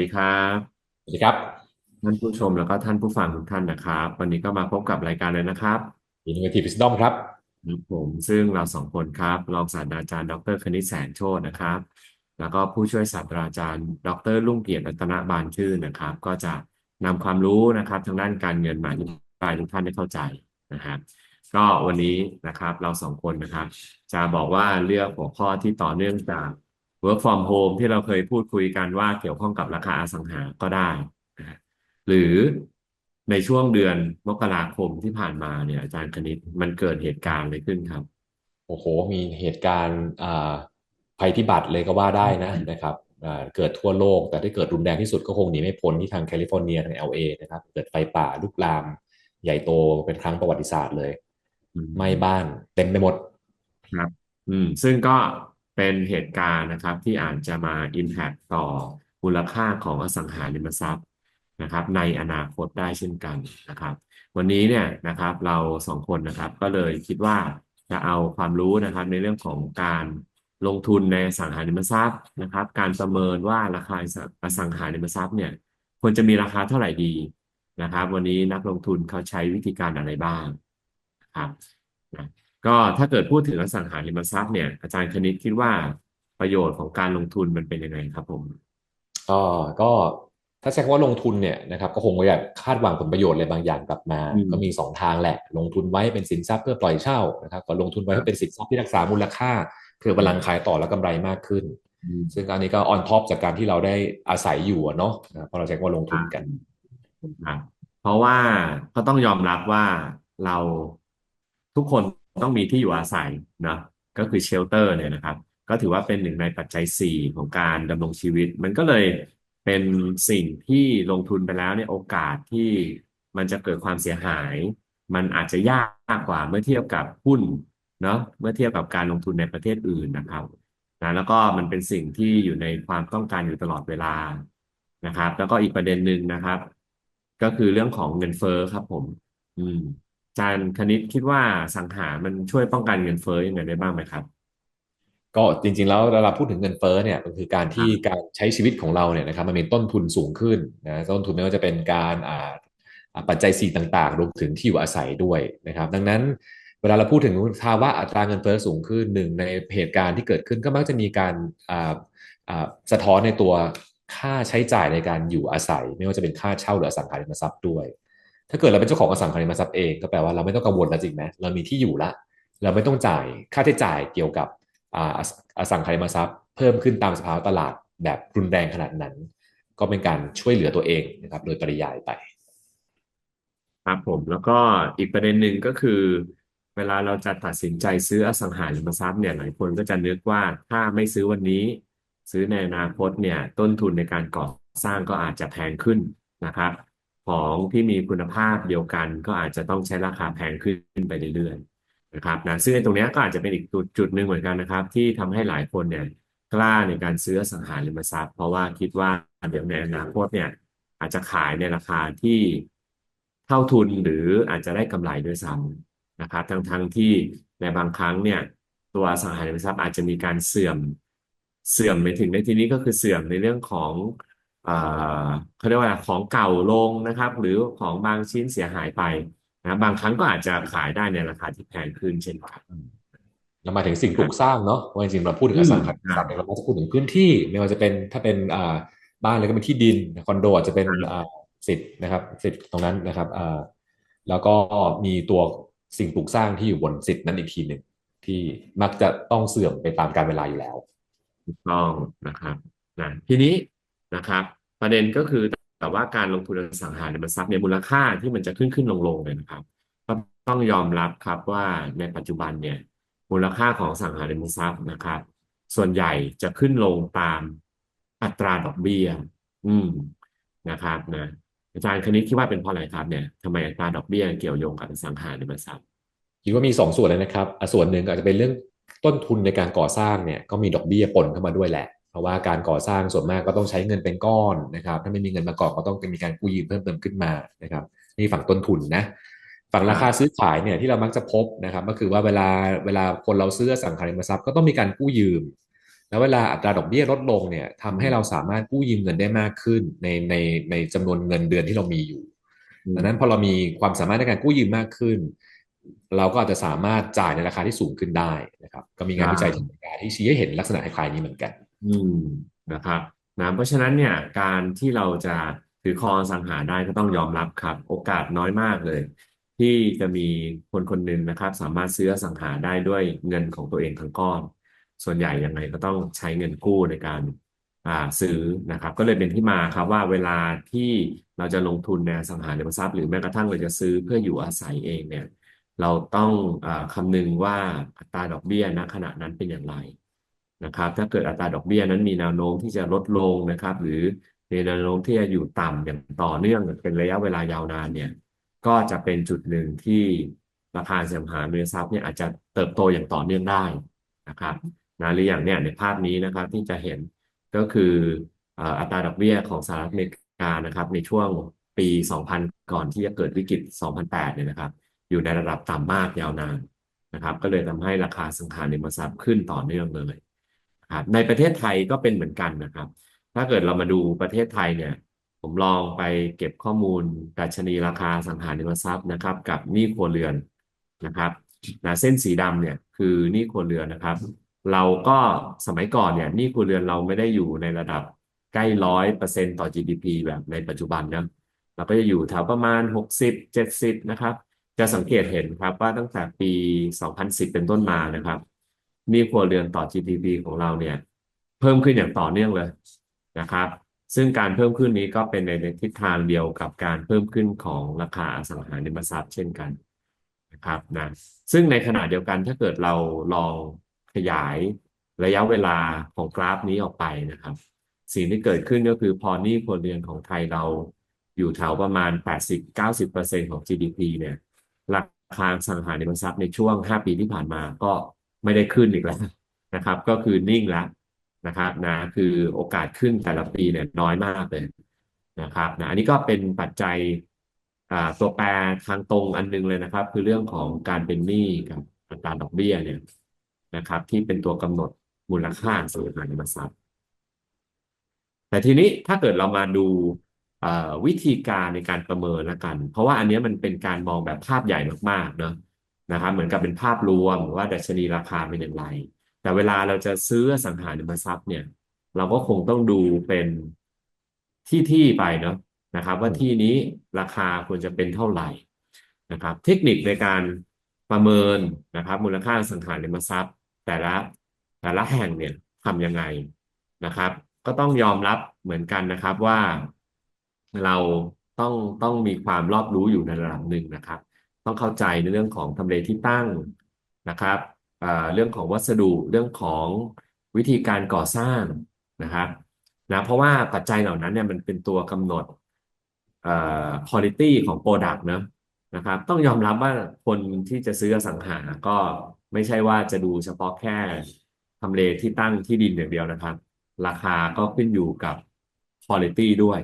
ดีครับสวัสดีครับ ท่านผู้ชมแล้วก็ท่านผู้ฟังทุกท่านนะครับ วันนี้ก็มาพบกับรายการเลยนะครับ Innovative Wisdom ครับครับผมซึ่งเราสองคนครับรองศาสตราจารย์ดรคณิตแสนโชตนะครับ แล้วก็ผู้ช่วยศาสตราจารย์ ดรลุ่งเกียรติรัตนบานชื่นนะครับ ก็จะนำความรู้นะครับทางด้านการเงินมาอธิบายทุกท่านได้เข้าใจนะครับก็วันนี้นะครับเราสองคนนะครับ จะบอกว่าเลือกหัวข้อที่ต่อเนื่องจาก work from home ที่เราเคยพูดคุยกันว่าเกี่ยวข้องกับราคาอสังหาก็ได้นะหรือในช่วงเดือนมกราคมที่ผ่านมาเนี่ยอาจารย์คณิตมันเกิดเหตุการณ์อะไรขึ้นครับ โอ้โห มีเหตุการณ์ภัยพิบัติเลยก็ว่าได้นะนะครับเกิดทั่วโลก แต่ที่เกิดรุนแรงที่สุดก็คงหนีไม่พ้นที่ทางแคลิฟอร์เนียทาง LA นะครับ เกิดไฟป่าลุกลาม ใหญ่โตเป็นครั้งประวัติศาสตร์เลยไหม้บ้านเต็มไปหมดครับ อืม ซึ่งก็ เป็นเหตุการณ์นะครับที่อาจจะมา impact ต่อมูลค่าของอสังหาริมทรัพย์นะครับ ในอนาคตได้เช่นกันนะครับ วันนี้เนี่ยนะครับเราสองคนนะครับก็เลยคิดว่าจะเอาความรู้นะครับในเรื่องของการลงทุนในอสังหาริมทรัพย์นะครับ การประเมินว่าราคาอสังหาริมทรัพย์เนี่ยควรจะมีราคาเท่าไหร่ดีนะครับ วันนี้นักลงทุนเขาใช้วิธีการอะไรบ้างครับ ก็ถ้าเกิดพูดถึงอสังหาริมทรัพย์เนี่ย อาจารย์คณิตคิดว่าประโยชน์ของการลงทุนมันเป็นยังไงครับผมก็ก็ถ้าใช้คำว่าลงทุนเนี่ยนะครับก็คงอยากคาดหวังผลประโยชน์อะไรบางอย่างกลับมา ก็มีสองทางแหละ ลงทุนไว้เป็นสินทรัพย์เพื่อปล่อยเช่านะครับก็ลงทุนไว้ให้เป็นสินทรัพย์ที่รักษามูลค่าเพื่อบลังขายต่อแล้วกำไรมากขึ้น ซึ่งอันนี้ก็ออนท็อปจากการที่เราได้อาศัยอยู่เนาะเพราะเราใช้คำว่าลงทุนกันเพราะว่าก็ต้องยอมรับว่าเราทุกคน ต้องมีที่อยู่อาศัยนะก็คือเชลเตอร์เนี่ยนะครับ ก็ถือว่าเป็นหนึ่งในปัจจัยสี่ของการดำรงชีวิต มันก็เลยเป็นสิ่งที่ลงทุนไปแล้วเนี่ยโอกาสที่มันจะเกิดความเสียหาย มันอาจจะยากกว่าเมื่อเทียบกับหุ้นเนาะเมื่อเทียบกับการลงทุนในประเทศอื่นนะครับนะแล้วก็มันเป็นสิ่งที่อยู่ในความต้องการอยู่ตลอดเวลานะครับ แล้วก็อีกประเด็นหนึ่งนะครับ ก็คือเรื่องของเงินเฟ้อครับผม อืม จารย์คณิตคิดว่าสังหามันช่วยป้องกันเงินเฟ้อยังไงได้บ้างไหมครับ ก็จริงๆแล้วเราพูดถึงเงินเฟ้อเนี่ยก็คือการที่การใช้ชีวิตของเราเนี่ยนะครับมันมีต้นทุนสูงขึ้นนะต้นทุนไม่ว่าจะเป็นการอ่าปัจจัยสี่ต่างๆรวมถึงที่อยู่อาศัยด้วยนะครับ ดังนั้นเวลาเราพูดถึงภาวะอัตราเงินเฟ้อสูงขึ้นหนึ่งในเหตุการณ์ที่เกิดขึ้นก็มักจะมีการสะท้อนในตัวค่าใช้จ่ายในการอยู่อาศัย ไม่ว่าจะเป็นค่าเช่าหรืออสังหาริมทรัพย์ด้วย ถ้าเกิดเราเป็นเจ้าของอสังหาริมทรัพย์เองก็แปลว่าเราไม่ต้องกังวลแล้วจริงไหมเรามีที่อยู่ละ เราไม่ต้องจ่ายค่าใช้จ่ายเกี่ยวกับอสังหาริมทรัพย์ เพิ่มขึ้นตามสภาวะตลาดแบบรุนแรงขนาดนั้น ก็เป็นการช่วยเหลือตัวเองนะครับ โดยปริยายไป ครับผมแล้วก็อีกประเด็นหนึ่งก็คือ เวลาเราจะตัดสินใจซื้ออสังหาริมทรัพย์เนี่ยหลายคนก็จะนึกว่าถ้าไม่ซื้อวันนี้ ซื้อในอนาคตเนี่ยต้นทุนในการก่อสร้างก็อาจจะแพงขึ้นนะครับ ของที่มีคุณภาพเดียวกัน ก็อาจจะต้องใช้ราคาแพงขึ้นไปเรื่อยๆนะครับนะซึ่งตรงนี้ก็อาจจะเป็นอีกจุดจุดหนึ่งเหมือนกันนะครับ ที่ทำให้หลายคนเนี่ยกล้าในการซื้อสังหาริมทรัพย์ เพราะว่าคิดว่าเดี๋ยวในอนาคตเนี่ย อาจจะขายในราคาที่เท่าทุนหรืออาจจะได้กำไรด้วยซ้ำนะครับ ทั้งทั้งที่ในบางครั้งเนี่ย ตัวสังหาริมทรัพย์อาจจะมีการเสื่อมเสื่อมไปถึงในที่นี้ก็คือเสื่อมในเรื่องของ เขาเรียกว่าของเก่าลงนะครับ หรือของบางชิ้นเสียหายไปนะบางครั้งก็อาจจะขายได้ในราคาที่แพงขึ้นเช่นกันเรามาถึงสิ่งปลูกสร้างเนาะว่าจริงๆเราพูดถึงอสังหาริมทรัพย์เราจะพูดถึงพื้นที่ไม่ว่าจะเป็นถ้าเป็นบ้านเลยก็เป็นที่ดินคอนโดอาจจะเป็นสิทธิ์นะครับ สิทธิ์ตรงนั้นนะครับแล้วก็มีตัวสิ่งปลูกสร้างที่อยู่บนสิทธิ์นั้นอีกทีหนึ่งที่มักจะต้องเสื่อมไปตามกาลเวลาอยู่แล้วถูกต้องนะครับนะทีนี้นะครับ ประเด็นก็คือแต่ว่าการลงทุนอสังหาริมทรัพย์เนี่ยมูลค่าที่มันจะขึ้นขึ้นลงลงเลยนะครับ ก็ต้องยอมรับครับว่าในปัจจุบันเนี่ยมูลค่าของสังหาริมทรัพย์นะครับ ส่วนใหญ่จะขึ้นลงตามอัตราดอกเบี้ย อืมนะครับนะอาจารย์คณิตคิดว่าเป็นเพราะอะไรครับเนี่ยทำไมอัตราดอกเบี้ยเกี่ยวโยงกับสังหาริมทรัพย์คิดว่ามีสองส่วนเลยนะครับส่วนหนึ่งอาจจะเป็นเรื่องต้นทุนในการก่อสร้างเนี่ยก็มีดอกเบี้ยปนเข้ามาด้วยแหละ เพราะว่าการก่อสร้างส่วนมากก็ต้องใช้เงินเป็นก้อนนะครับ ถ้าไม่มีเงินมาก่อนก็ต้องมีการกู้ยืมเพิ่มเติมขึ้นมานะครับนี่ฝั่งต้นทุนนะฝั่งราคาซื้อขายเนี่ยที่เรามักจะพบนะครับ ก็คือว่าเวลาเวลาคนเราซื้อสังหาริมทรัพย์ก็ต้องมีการกู้ยืม แล้วเวลาอัตราดอกเบี้ยลดลงเนี่ยทำให้เราสามารถกู้ยืมเงินได้มากขึ้นในในในจำนวนเงินเดือนที่เรามีอยู่ดังนั้นพอเรามีความสามารถในการกู้ยืมมากขึ้น เราก็อาจจะสามารถจ่ายในราคาที่สูงขึ้นได้นะครับ ก็มีงานวิจัยที่อเมริกาที่ชี้ให้เห็นลักษณะคล้ายๆนี้เหมือนกัน อืมนะครับนะเพราะฉะนั้นเนี่ยการที่เราจะถือครองอสังหาได้ก็ต้องยอมรับครับ โอกาสน้อยมากเลย ที่จะมีคนคนหนึ่งนะครับ สามารถซื้ออสังหาได้ด้วยเงินของตัวเองทั้งก้อน ส่วนใหญ่ยังไงก็ต้องใช้เงินกู้ในการอ่าซื้อนะครับ ก็เลยเป็นที่มาครับว่าเวลาที่เราจะลงทุนในอสังหาริมทรัพย์หรือแม้กระทั่งเราจะซื้อเพื่ออยู่อาศัยเองเนี่ย เราต้องอาคำนึงว่าอัตราดอกเบี้ยณขณะนั้นเป็นอย่างไร นะครับ ถ้าเกิดอัตราดอกเบี้ยนั้นมีแนวโน้มที่จะลดลงนะครับ หรือมีแนวโน้มที่จะอยู่ต่ำอย่างต่อเนื่องเป็นระยะเวลายาวนานเนี่ย ก็จะเป็นจุดหนึ่งที่ราคาสังหาริมทรัพย์เนี่ยอาจจะเติบโตอย่างต่อเนื่องได้นะครับนะหรืออย่างเนี่ยในภาพนี้นะครับที่จะเห็นก็คืออัตราดอกเบี้ยของสหรัฐอเมริกานะครับ ในช่วงปี 2000 ก่อนที่จะเกิดวิกฤต 2008 เนี่ยนะครับ อยู่ในระดับต่ำมากยาวนานนะครับ ก็เลยทำให้ราคาสังหาริมทรัพย์ขึ้นต่อเนื่องเลย ในประเทศไทยก็เป็นเหมือนกันนะครับ ถ้าเกิดเรามาดูประเทศไทยเนี่ย ผมลองไปเก็บข้อมูลดัชนีราคาสังหาริมทรัพย์นะครับ กับหนี้ครัวเรือนนะครับนะเส้นสีดำเนี่ยคือหนี้ครัวเรือนนะครับ เราก็สมัยก่อนเนี่ยหนี้ครัวเรือนเราไม่ได้อยู่ในระดับใกล้ร้อยเปอร์เซ็นต์ต่อ GDP แบบในปัจจุบันนะเราก็จะอยู่แถวประมาณหกสิบเจ็ดสิบนะครับ จะสังเกตเห็นครับว่าตั้งแต่ปี 2010 เป็นต้นมานะครับ หนี้ครัวเรือนต่อ GDP ของเราเนี่ย เพิ่มขึ้นอย่างต่อเนื่องเลยนะครับ ซึ่งการเพิ่มขึ้นนี้ก็เป็นในทิศทางเดียวกับการเพิ่มขึ้นของราคาอสังหาริมทรัพย์เช่นกันนะครับนะซึ่งในขณะเดียวกันถ้าเกิดเราลองขยายระยะเวลาของกราฟนี้ออกไปนะครับ สิ่งที่เกิดขึ้นก็คือพอหนี้ครัวเรือนของไทยเราอยู่แถวประมาณ 80-90%ของ GDP เนี่ยราคาสังหาริมทรัพย์ในช่วง 5 ปีที่ผ่านมาก็ ไม่ได้ขึ้นอีกแล้วนะครับ ก็คือนิ่งแล้วนะครับนะคือโอกาสขึ้นแต่ละปีเนี่ยน้อยมากเลยนะครับนะอันนี้ก็เป็นปัจจัยอ่าตัวแปรทางตรงอันนึงเลยนะครับ คือเรื่องของการเป็นหนี้กับอัตราดอกเบี้ยเนี่ยนะครับ ที่เป็นตัวกำหนดมูลค่าสังหาริมทรัพย์แต่ทีนี้ถ้าเกิดเรามาดูวิธีการในการประเมินละกัน เพราะว่าอันนี้มันเป็นการมองแบบภาพใหญ่มากๆเนาะ นะครับเหมือนกับเป็นภาพรวมว่าดัชนีราคาเป็นอย่างไร แต่เวลาเราจะซื้อสังหาริมทรัพย์เนี่ย เราก็คงต้องดูเป็นที่ที่ไปเนาะนะครับ ว่าที่นี้ราคาควรจะเป็นเท่าไหร่นะครับ เทคนิคในการประเมินนะครับ มูลค่าสังหาริมทรัพย์ แต่ละแต่ละแห่งเนี่ยทำยังไงนะครับ ก็ต้องยอมรับเหมือนกันนะครับว่าเราต้องต้องมีความรอบรู้อยู่ในระดับหนึ่งนะครับ ต้องเข้าใจในเรื่องของทำเลที่ตั้งนะครับเรื่องของวัสดุเรื่องของวิธีการก่อสร้างนะครับนะเพราะว่าปัจจัยเหล่านั้นเนี่ยมันเป็นตัวกำหนดเอ่อ quality ของ product นะนะครับ ต้องยอมรับว่าคนที่จะซื้ออสังหาก็ไม่ใช่ว่าจะดูเฉพาะแค่ทำเลที่ตั้งที่ดินอย่างเดียวนะครับ ราคาก็ขึ้นอยู่กับ quality ด้วย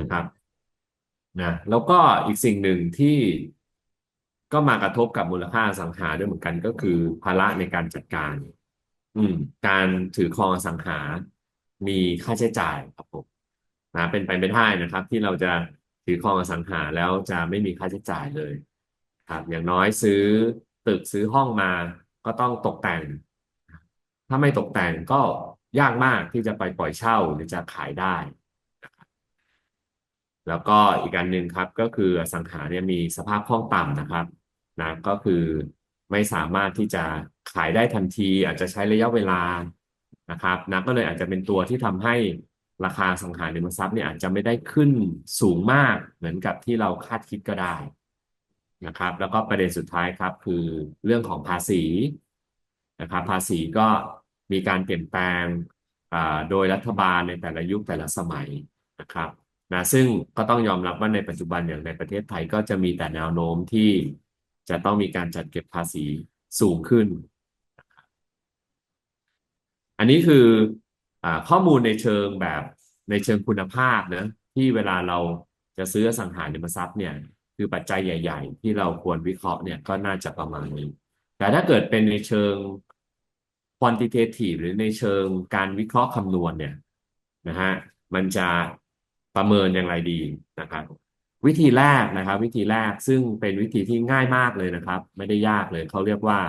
นะครับนะแล้วก็อีกสิ่งหนึ่งที่ ก็มากระทบกับมูลค่าสังหาด้วยเหมือนกันก็คือภาระในการจัดการ อืม การถือครองอสังหา มีค่าใช้จ่ายครับผมนะเป็นไปไม่ได้นะครับ ที่เราจะถือครองอสังหาแล้วจะไม่มีค่าใช้จ่ายเลย ครับ อย่างน้อยซื้อตึกซื้อห้องมาก็ต้องตกแต่ง ถ้าไม่ตกแต่งก็ยากมากที่จะไปปล่อยเช่าหรือจะขายได้ แล้วก็อีกการหนึ่งครับก็คือสังหาเนี่ยมีสภาพคล่องต่ำนะครับนะก็คือไม่สามารถที่จะขายได้ทันที อาจจะใช้ระยะเวลานะครับนะก็เลยอาจจะเป็นตัวที่ทำให้ราคาสังหาริมทรัพย์เนี่ยอาจจะไม่ได้ขึ้นสูงมากเหมือนกับที่เราคาดคิดก็ได้นะครับ แล้วก็ประเด็นสุดท้ายครับ คือเรื่องของภาษีนะครับ ภาษีก็มีการเปลี่ยนแปลงโดยรัฐบาลในแต่ละยุคแต่ละสมัยนะครับ นะซึ่งก็ต้องยอมรับว่าในปัจจุบันอย่างในประเทศไทยก็จะมีแต่แนวโน้มที่จะต้องมีการจัดเก็บภาษีสูงขึ้น อันนี้คืออข้อมูลในเชิงแบบในเชิงคุณภาพนะที่เวลาเราจะซื้อสังหาริมทรัพย์เนี่ยคือปัจจัยใหญ่ ๆ ที่เราควรวิเคราะห์เนี่ยก็น่าจะประมาณนี้ แต่ถ้าเกิดเป็นในเชิง quantitative หรือในเชิงการวิเคราะห์คำนวณเนี่ยนะฮะมันจะ ประเมินอย่างไรดีนะครับ วิธีแรกนะครับ วิธีแรกซึ่งเป็นวิธีที่ง่ายมากเลยนะครับ ไม่ได้ยากเลยเขาเรียกว่า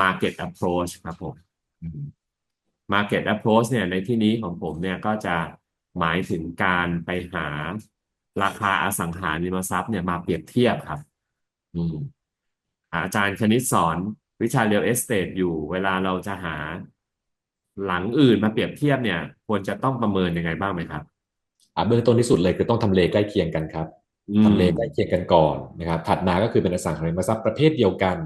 market approach ครับผม Market Approach เนี่ยในที่นี้ของผมเนี่ยก็จะหมายถึงการไปหาราคาอสังหาริมทรัพย์เนี่ยมาเปรียบเทียบครับ อืมอาจารย์คณิตสอนวิชา Real Estate อยู่เวลาเราจะหาหลังอื่นมาเปรียบเทียบเนี่ย ควรจะต้องประเมินยังไงบ้างไหมครับ เบื้องต้นที่สุดเลยคือต้องทำเลใกล้เคียงกันครับอืมทำเลใกล้เคียงกันก่อนนะครับ ถัดมาก็คือเป็นอสังหาริมทรัพย์ประเภทเดียวกัน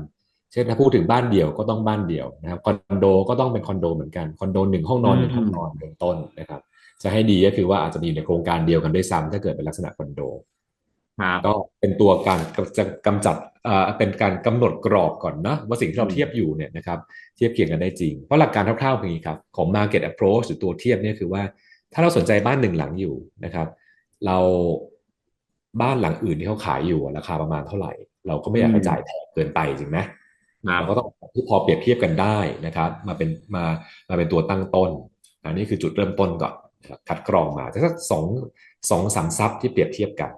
เช่นถ้าพูดถึงบ้านเดี่ยวก็ต้องบ้านเดี่ยวนะครับคอนโดก็ต้องเป็นคอนโดเหมือนกันคอนโดหนึ่งห้องนอนหนึ่งห้องนอนเป็นต้นนะครับ จะให้ดีก็คือว่าอาจจะมีอยู่ในโครงการเดียวกันด้วยซ้ำถ้าเกิดเป็นลักษณะคอนโดครับก็เป็นตัวการจะกำจัดเอ่อเป็นการกำหนดกรอบก่อนนะว่าสิ่งที่เราอืมเทียบอยู่เนี่ยนะครับเทียบเคียงกันได้จริง เพราะหลักการคร่าวๆเป็นอย่างนี้ครับ ของ market approach หรือตัวเทียบเนี่ยคือว่า ถ้าเราสนใจบ้านหนึ่งหลังอยู่นะครับ เราบ้านหลังอื่นที่เขาขายอยู่อะราคาประมาณเท่าไหร่ เราก็ไม่อยากให้จ่ายแพงเกินไปจริงไหมครับเราก็ต้องที่พอเปรียบเทียบกันได้นะครับ มาเป็นมามาเป็นตัวตั้งต้นอันนี้คือจุดเริ่มต้นก่อนนะครับคัดกรองมาแต่ถ้าสองสองสามซับที่เปรียบเทียบกัน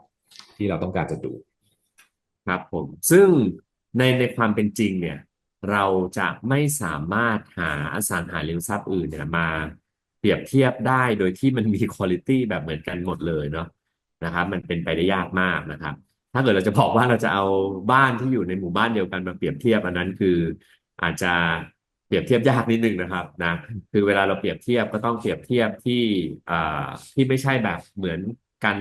ที่เราต้องการจะดูครับผม ซึ่งในในความเป็นจริงเนี่ย เราจะไม่สามารถหาอสังหาริมทรัพย์อื่นเนี่ยมาเป รียบเทียบได้โดยที่มันมีคุณ i t y แบบเหมือนกันหมดเลยเนาะนะครับ มันเป็นไปได้ยากมากนะครับ ถ้าเกิดเราจะบอกว่าเราจะเอาบ้านที่อยู่ในหมู่บ้านเดียวกันมาเปรียบเทียบอันนั้นคือ อาจจะเปรียบเทียบยากนิดนึงนะครับนะคือเวลาเราเปรียบเทียบก็ต้องเปรียบเทียบที่อ่าที่ไม่ใช่แบบเหมือนกัน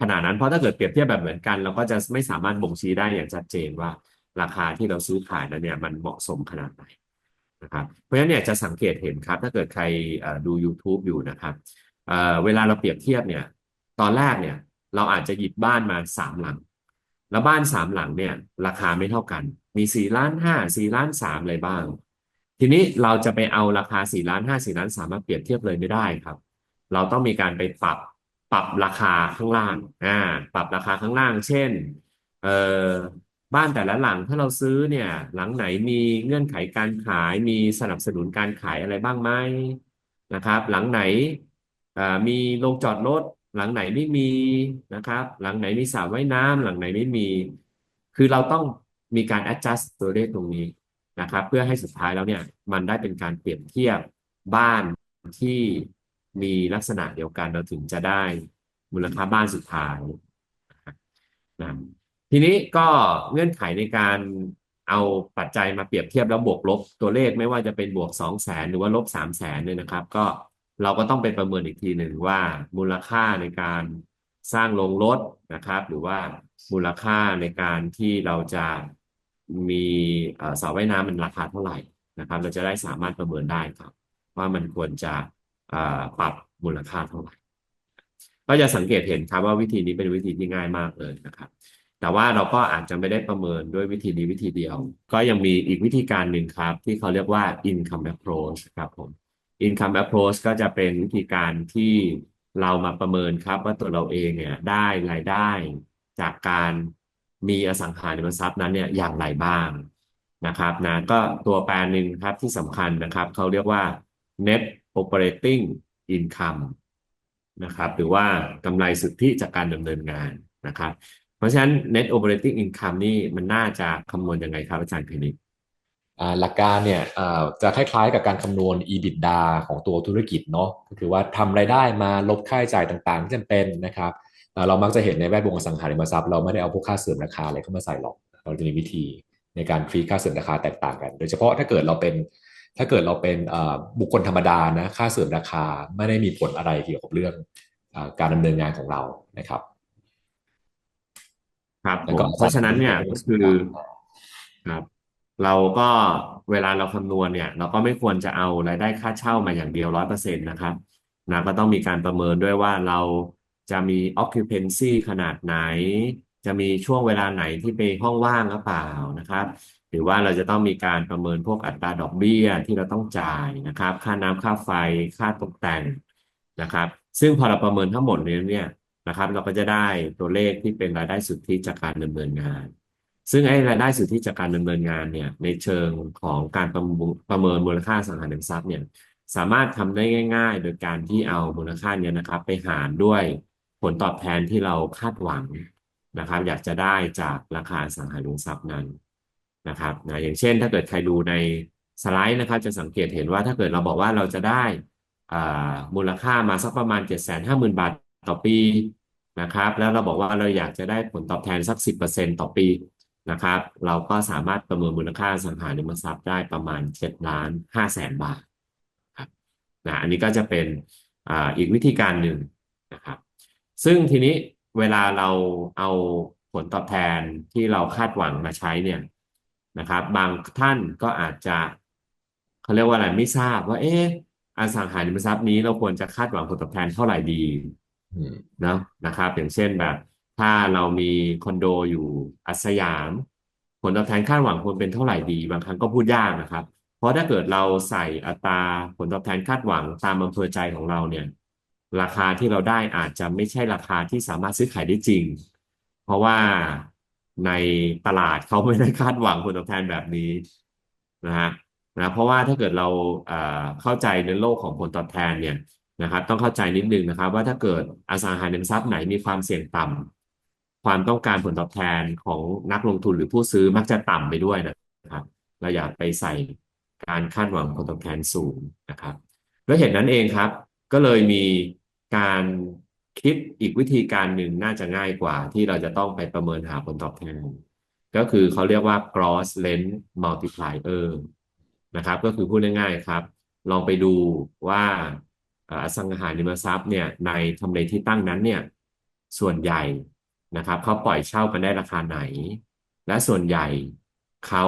ขนาดนั้นเพราะถ้าเกิดเปรียบเทียบแบบเหมือนกัน เราก็จะไม่สามารถบ่งชี้ได้อย่างชัดเจนว่า ราคาที่เราซื้อขายนั้นเนี่ยมันเหมาะสมขนาดไหน นะครับ เพราะฉะนั้นเนี่ยจะสังเกตเห็นครับ ถ้าเกิดใครดู YouTube อยู่นะครับเเวลาเราเปรียบเทียบเนี่ย ตอนแรกเนี่ย เราอาจจะหยิบบ้านมาสามหลัง แล้วบ้านสามหลังเนี่ย ราคาไม่เท่ากัน มีสี่ล้านห้าสี่ล้านสามอะไรบ้าง ทีนี้เราจะไปเอาราคาสี่ล้านห้าสี่ล้านสามมาเปรียบเทียบเลยไม่ได้ครับ เราต้องมีการไปปรับปรับราคาข้างล่างอ่าปรับราคาข้างล่าง เช่นเอ่อ บ้านแต่ละหลังถ้าเราซื้อเนี่ย หลังไหนมีเงื่อนไขการขายมีสนับสนุนการขายอะไรบ้างไหมนะครับ หลังไหนอ่ามีโรงจอดรถหลังไหนไม่มีนะครับ หลังไหนมีสระว่ายน้ำหลังไหนไม่มี คือเราต้องมีการ adjust ตัวเลขตรงนี้นะครับ เพื่อให้สุดท้ายแล้วเนี่ยมันได้เป็นการเปรียบเทียบบ้านที่มีลักษณะเดียวกันเราถึงจะได้มูลค่าบ้านสุดท้ายนะ ทีนี้ก็เงื่อนไขในการเอาปัจจัยมาเปรียบเทียบแล้วบวกลบตัวเลขไม่ว่าจะเป็นบวกสองแสนหรือว่าลบสามแสนเนี่ยนะครับ ก็เราก็ต้องไปประเมินอีกทีหนึ่งว่ามูลค่าในการสร้างโรงรถนะครับ หรือว่ามูลค่าในการที่เราจะมีสระว่ายน้ำมันราคาเท่าไหร่นะครับ เราจะได้สามารถประเมินได้ครับ ว่ามันควรจะปรับมูลค่าเท่าไหร่ ก็จะสังเกตเห็นครับว่าวิธีนี้เป็นวิธีที่ง่ายมากเลยนะครับ แต่ว่าเราก็อาจจะไม่ได้ประเมินด้วยวิธีนี้วิธีเดียว ก็ยังมีอีกวิธีการหนึ่งครับ ที่เขาเรียกว่า income approach ครับผม income approach ก็จะเป็นวิธีการที่เรามาประเมินครับ ว่าตัวเราเองเนี่ยได้รายได้จากการมีอสังหาริมทรัพย์นั้นเนี่ยอย่างไรบ้างนะครับนะก็ตัวแปรหนึ่งครับที่สำคัญนะครับ เขาเรียกว่า net operating income นะครับ หรือว่ากำไรสุทธิจากการดำเนินงานนะครับ ราะฉะนั้น net operating income นี่มันน่าจะคำนวณยังไงครับอาจารย์คณิตอ่าหลักการเนี่ยจะคล้ายๆกับการคำนวณ EBITDA ของตัวธุรกิจเนาะก็คือว่าทำรายได้มาลบค่าใช้จ่ายต่างๆที่จำเป็นนะครับเรามักจะเห็นในแวดวงอสังหาริมทรัพย์เราไม่ได้เอาพวกค่าเสื่อมราคาอะไรเข้ามาใส่หรอก เราจะมีวิธีในการทรีค่าเสื่อมราคาแตกต่างกัน โดยเฉพาะถ้าเกิดเราเป็นถ้าเกิดเราเป็นบุคคลธรรมดานะค่าเสื่อมราคาไม่ได้มีผลอะไรเกี่ยวกับเรื่องอการดำเนินงานของเรานะครับ ครับแล้วผก็มเพราะฉะนั้นเนี่ยก็คือครับเราก็เวลาเราคำนวณเนี่ย เราก็ไม่ควรจะเอารายได้ค่าเช่ามาอย่างเดียวร้อยเปอร์เซ็นต์นะครับนะก็ต้องมีการประเมินด้วยว่าเราจะมี occupancy ขนาดไหน จะมีช่วงเวลาไหนที่ไปห้องว่างหรือเปล่านะครับ หรือว่าเราจะต้องมีการประเมินพวกอัตราดอกเบี้ยที่เราต้องจ่ายนะครับ ค่าน้ำค่าไฟค่าตกแต่งนะครับ ซึ่งพอเราประเมินทั้งหมดนี้เนี่ย นะครับ เราก็จะได้ตัวเลขที่เป็นรายได้สุทธิจากการดำเนินงาน ซึ่งไอ้รายได้สุทธิจากการดำเนินงานเนี่ยในเชิงของการประประเมินมูลค่าอสังหาริมทรัพย์เนี่ยสามารถทำได้ง่าย ๆ โดยการที่เอามูลค่าเนี้ยนะครับ ไปหารด้วยผลตอบแทนที่เราคาดหวังนะครับ อยากจะได้จากราคาอสังหาริมทรัพย์นั้นนะครับนะอย่างเช่น ถ้าเกิดใครดูในสไลด์นะครับ จะสังเกตเห็นว่าถ้าเกิดเราบอกว่าเราจะได้อ่ามูลค่ามาสักประมาณ 750,000 บาท ต่อปีนะครับ แล้วเราบอกว่าเราอยากจะได้ผลตอบแทนสัก 10%ต่อปีนะครับ เราก็สามารถประเมินมูลค่าสังหาริมทรัพย์ได้ประมาณ7ล้าน5แสนบาทครับนะอันนี้ก็จะเป็นอ่าอีกวิธีการหนึ่งนะครับ ซึ่งทีนี้เวลาเราเอาผลตอบแทนที่เราคาดหวังมาใช้เนี่ยนะครับ บางท่านก็อาจจะเขาเรียกว่าอะไรไม่ทราบว่าเอ๊ะอสังหาริมทรัพย์นี้เราควรจะคาดหวังผลตอบแทนเท่าไหร่ดี เนาะนะครับ อย่างเช่นแบบ ถ้าเรามีคอนโดอยู่อัสยาม ผลตอบแทนคาดหวังควรเป็นเท่าไหร่ดี บางครั้งก็พูดยากนะครับ เพราะถ้าเกิดเราใส่อัตราผลตอบแทนคาดหวังตามอำเภอใจของเราเนี่ย ราคาที่เราได้อาจจะไม่ใช่ราคาที่สามารถซื้อขายได้จริง เพราะว่าในตลาดเขาไม่ได้คาดหวังผลตอบแทนแบบนี้นะฮะนะเพราะว่าถ้าเกิดเราเอ่อเข้าใจในโลกของผลตอบแทนเนี่ย นะครับ ต้องเข้าใจนิดนึงนะครับ ว่าถ้าเกิดอสังหาริมทรัพย์ไหนมีความเสี่ยงต่ำความต้องการผลตอบแทนของนักลงทุนหรือผู้ซื้อมักจะต่ำไปด้วยนะครับเราอยากไปใส่การคาดหวังผลตอบแทนสูงนะครับด้วยเหตุนั้นเองครับ ก็เลยมีการคิดอีกวิธีการหนึ่งน่าจะง่ายกว่าที่เราจะต้องไปประเมินหาผลตอบแทน ก็คือเขาเรียกว่า gross length multiplier นะครับ ก็คือพูดง่ายๆครับ ลองไปดูว่า อสังหาริมทรัพย์เนี่ยในทำเลที่ตั้งนั้นเนี่ยส่วนใหญ่นะครับเขาปล่อยเช่ากันได้ราคาไหน และส่วนใหญ่เขา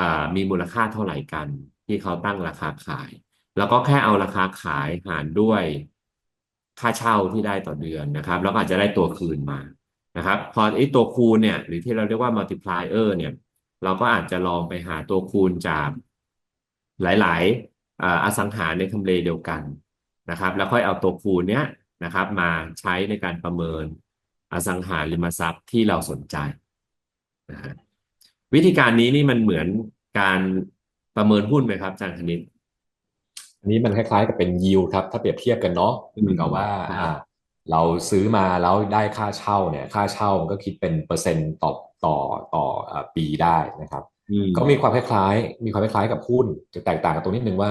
อ่ามีมูลค่าเท่าไหร่กัน ที่เขาตั้งราคาขาย แล้วก็แค่เอาราคาขายหารด้วยค่าเช่าที่ได้ต่อเดือนนะครับ แล้วก็อาจจะได้ตัวคืนมานะครับพอไอ้ตัวคูณเนี่ยหรือที่เราเรียกว่า multiplier เนี่ย เราก็อาจจะลองไปหาตัวคูณจากหลาย อ่าอสังหาในทำเลเดียวกันนะครับ แล้วค่อยเอาตัวคูณเนี้ยนะครับ มาใช้ในการประเมินอสังหาริมทรัพย์ที่เราสนใจนะฮะวิธีการนี้นี่มันเหมือนการประเมินหุ้นไหมครับอาจารย์คณิตอันนี้มันคล้ายๆกับเป็น yield ครับ ถ้าเปรียบเทียบกันเนาะเหมือนกับว่าอ่า เราซื้อมาแล้วได้ค่าเช่าเนี่ย ค่าเช่ามันก็คิดเป็นเปอร์เซ็นต์ต่อต่อต่อปีได้นะครับ ก็มีความคล้ายๆ มีความคล้ายๆกับหุ้นจะแตกต่างกันตรงนิดนึงว่า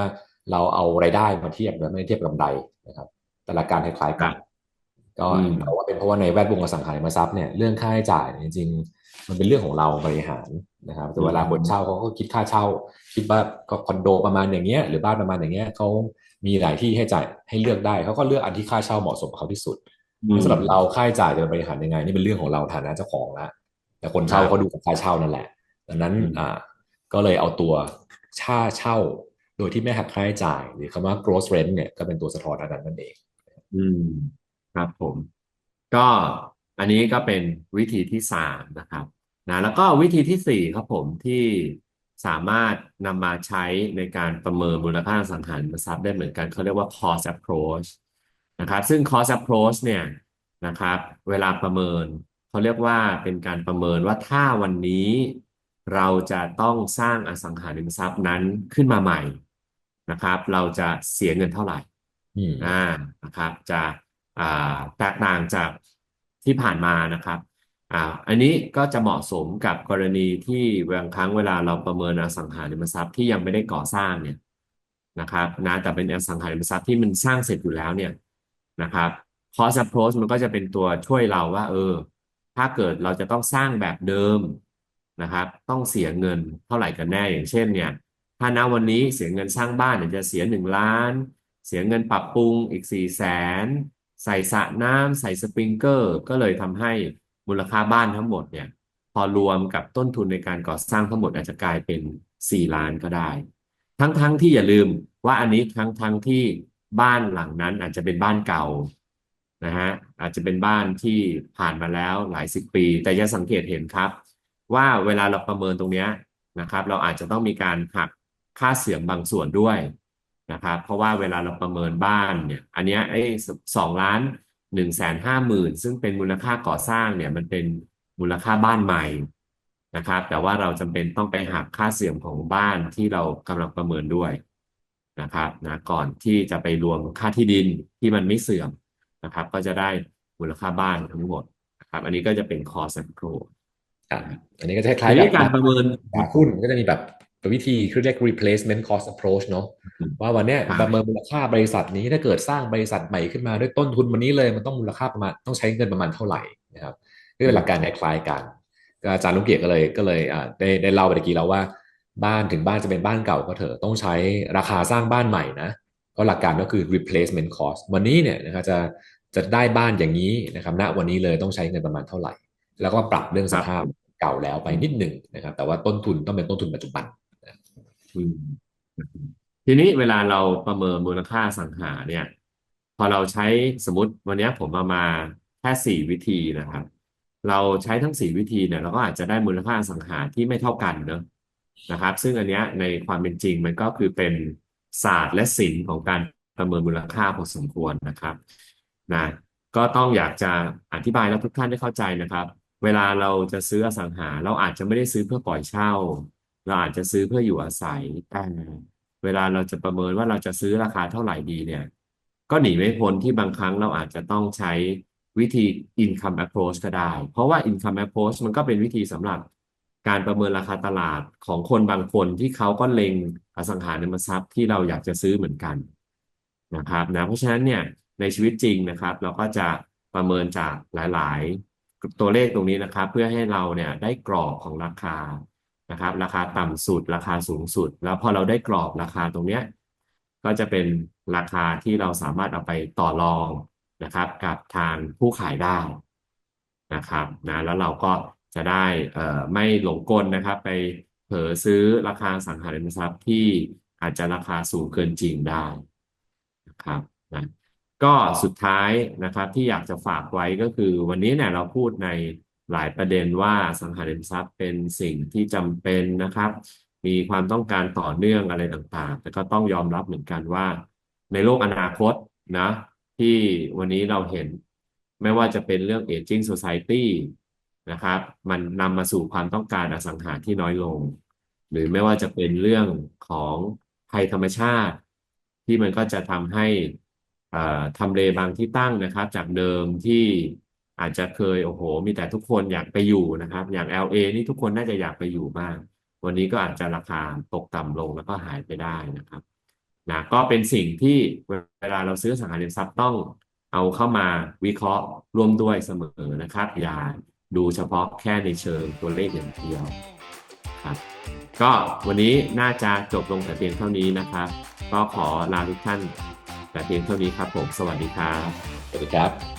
เราเอารายได้มาเทียบและไม่ได้เทียบกับกำไรนะครับแต่หลักการคล้ายๆกัน ก็อืมเพราะว่าเป็นเพราะว่าในแวดวงอสังหาริมทรัพย์เนี่ยเรื่องค่าใช้จ่ายเนี่ยจริงๆ มันเป็นเรื่องของเราบริหารนะครับ แต่เวลาคนเช่าเขาก็คิดค่าเช่า คิดว่าก็คอนโดประมาณอย่างเงี้ยหรือบ้านประมาณอย่างเงี้ยเขามีหลายที่ให้จ่ายให้เลือกได้เขาก็เลือกอันที่ค่าเช่าเหมาะสมกับเขาที่สุดอืมสำหรับเราค่าใช้จ่ายจะบริหารยังไง นี่เป็นเรื่องของเราฐานะเจ้าของละแต่คนเช่าครับเขาดูกับค่าเช่านั่นแหละ ดังนั้นอืมอ่าก็เลยเอาตัวค่าเช่า โดยที่ไม่หักค่าใช้จ่าย หรือคำว่า gross rent เนี่ยก็เป็นตัวสะท้อนอันนั้นนั่นเอง อืมครับผม ก็อันนี้ก็เป็นวิธีที่สามนะครับนะแล้วก็วิธีที่สี่ครับผมที่สามารถนำมาใช้ในการประเมินมูลค่าอสังหาริมทรัพย์ได้เหมือนกันเขาเรียกว่า cost approach นะครับ ซึ่ง cost approach เนี่ยนะครับ เวลาประเมินเขาเรียกว่าเป็นการประเมินว่าถ้าวันนี้ เราจะต้องสร้างอสังหาริมทรัพย์นั้นขึ้นมาใหม่นะครับ เราจะเสียเงินเท่าไหร่อืมอ่านะครับ จะอ่าแตกต่างจากที่ผ่านมานะครับอ่าอันนี้ก็จะเหมาะสมกับกรณีที่บางครั้งเวลาเราประเมินอสังหาริมทรัพย์ที่ยังไม่ได้ก่อสร้างเนี่ยนะครับนะแต่เป็นอสังหาริมทรัพย์ที่มันสร้างเสร็จอยู่แล้วเนี่ยนะครับ cost approach มันก็จะเป็นตัวช่วยเราว่า เออ ถ้าเกิดเราจะต้องสร้างแบบเดิม นะครับ ต้องเสียเงินเท่าไหร่กันแน่อย่างเช่นเนี่ย ถ้าณวันนี้เสียเงินสร้างบ้านเนี่ยจะเสียหนึ่งล้าน เสียเงินปรับปรุงอีกสี่แสนใส่สระน้ำใส่สปริงเกอร์ ก็เลยทำให้มูลค่าบ้านทั้งหมดเนี่ย พอรวมกับต้นทุนในการก่อสร้างทั้งหมดอาจจะกลายเป็นสี่ล้านก็ได้ ทั้งๆทที่อย่าลืมว่าอันนี้ทั้งทั้งที่บ้านหลังนั้นอาจจะเป็นบ้านเก่านะฮะอาจจะเป็นบ้านที่ผ่านมาแล้วหลายสิบปี แต่จะสังเกตเห็นครับ ว่าเวลาเราประเมินตรงนี้นะครับ เราอาจจะต้องมีการหักค่าเสื่อมบางส่วนด้วยนะครับ เพราะว่าเวลาเราประเมินบ้านเนี่ย อันนี้ไอ้สองล้านหนึ่งแสนห้าหมื่นซึ่งเป็นมูลค่าก่อสร้างเนี่ยมันเป็นมูลค่าบ้านใหม่นะครับ แต่ว่าเราจำเป็นต้องไปหักค่าเสื่อมของบ้านที่เรากำลังประเมินด้วยนะครับนะก่อนที่จะไปรวมค่าที่ดินที่มันไม่เสื่อมนะครับ ก็จะได้มูลค่าบ้านทั้งหมดนะครับ อันนี้ก็จะเป็น cost control คร อันนี้ก็จะคทีล้ายๆนี้กับการประเมินตลาดหุ้นก็จะมีแบบวิธีคือเรียก replacement cost approach เนอะอืมว่าวันเนี้ยใช่ประเมินมูลค่าบริษัทนี้ถ้าเกิดสร้างบริษัทใหม่ขึ้นมาด้วยต้นทุนวันนี้เลยมันต้องมูลค่าประมาณต้องใช้เงินประมาณเท่าไหร่นะครับนี่เป็นหลักการคล้ายๆกันก็อาจารย์ลุงเกียรติก็เลยก็เลยอ่าได้ได้เล่าไปตะกี้แล้วว่า บ้านถึงบ้านจะเป็นบ้านเก่าก็เถอะต้องใช้ราคาสร้างบ้านใหม่นะก็หลักการก็คือ replacement cost วันนี้เนี่ยนะครับจะจะได้บ้านอย่างนี้นะครับณวันนี้เลยต้องใช้เงินประมาณเท่าไหร่ แล้วก็ปรับเรื่องสภาพเก่าแล้วไปนิดหนึ่งนะครับ แต่ว่าต้นทุนต้องเป็นต้นทุนปัจจุบันอืมทีนี้เวลาเราประเมินมูลค่าอสังหาเนี่ย พอเราใช้สมมติวันนี้ผมเอามาแค่สี่วิธีนะครับ เราใช้ทั้งสี่วิธีเนี่ยเราก็อาจจะได้มูลค่าอสังหาที่ไม่เท่ากันเนอะนะครับ ซึ่งอันเนี้ยในความเป็นจริงมันก็คือเป็นศาสตร์และศิลป์ของการประเมินมูลค่าพอสมควรนะครับนะก็ต้องอยากจะอธิบายแล้วทุกท่านได้เข้าใจนะครับ เวลาเราจะซื้ออสังหา เราอาจจะไม่ได้ซื้อเพื่อปล่อยเช่า เราอาจจะซื้อเพื่ออยู่อาศัยแต่เวลาเราจะประเมินว่าเราจะซื้อราคาเท่าไหร่ดีเนี่ย ก็หนีไม่พ้นที่บางครั้งเราอาจจะต้องใช้วิธี income approach ก็ได้ เพราะว่า income approach มันก็เป็นวิธีสำหรับการประเมินราคาตลาดของคนบางคนที่เขาก็เล็งอสังหาริมทรัพย์ที่เราอยากจะซื้อเหมือนกันนะครับนะเพราะฉะนั้นเนี่ยในชีวิตจริงนะครับ เราก็จะประเมินจากหลาย ๆ ตัวเลขตรงนี้นะครับ เพื่อให้เราเนี่ยได้กรอบของราคานะครับ ราคาต่ำสุดราคาสูงสุด แล้วพอเราได้กรอบราคาตรงเนี้ยก็จะเป็นราคาที่เราสามารถเอาไปต่อรองนะครับ กับทางผู้ขายได้นะครับนะแล้วเราก็จะได้เอ่อไม่หลงกลนะครับ ไปเผลอซื้อราคาสังหาริมทรัพย์ที่อาจจะราคาสูงเกินจริงได้นะครับนะ ก็สุดท้ายนะครับที่อยากจะฝากไว้ก็คือ วันนี้เนี่ยเราพูดในหลายประเด็นว่าสังหาริมทรัพย์เป็นสิ่งที่จำเป็นนะครับ มีความต้องการต่อเนื่องอะไรต่างๆ แต่ก็ต้องยอมรับเหมือนกันว่า ในโลกอนาคตนะที่วันนี้เราเห็นไม่ว่าจะเป็นเรื่อง aging society นะครับ มันนำมาสู่ความต้องการอสังหาที่น้อยลง หรือไม่ว่าจะเป็นเรื่องของภัยธรรมชาติ ที่มันก็จะทำให้ ทำเลบางที่ตั้งนะครับ จากเดิมที่อาจจะเคยโอ้โห มีแต่ทุกคนอยากไปอยู่นะครับ อย่าง LA นี่ทุกคนน่าจะอยากไปอยู่มาก วันนี้ก็อาจจะราคาตกต่ำลงแล้วก็หายไปได้นะครับนะก็เป็นสิ่งที่เวลาเราซื้ออสังหาริมทรัพย์ต้องเอาเข้ามาวิเคราะห์ร่วมด้วยเสมอนะครับ อย่าดูเฉพาะแค่ในเชิงตัวเลขอย่างเดียวครับก็วันนี้น่าจะจบลงแต่เพียงเท่านี้นะครับ ก็ขอลาทุกท่าน แต่เพียงเท่านี้ครับผม สวัสดีครับ สวัสดีครับ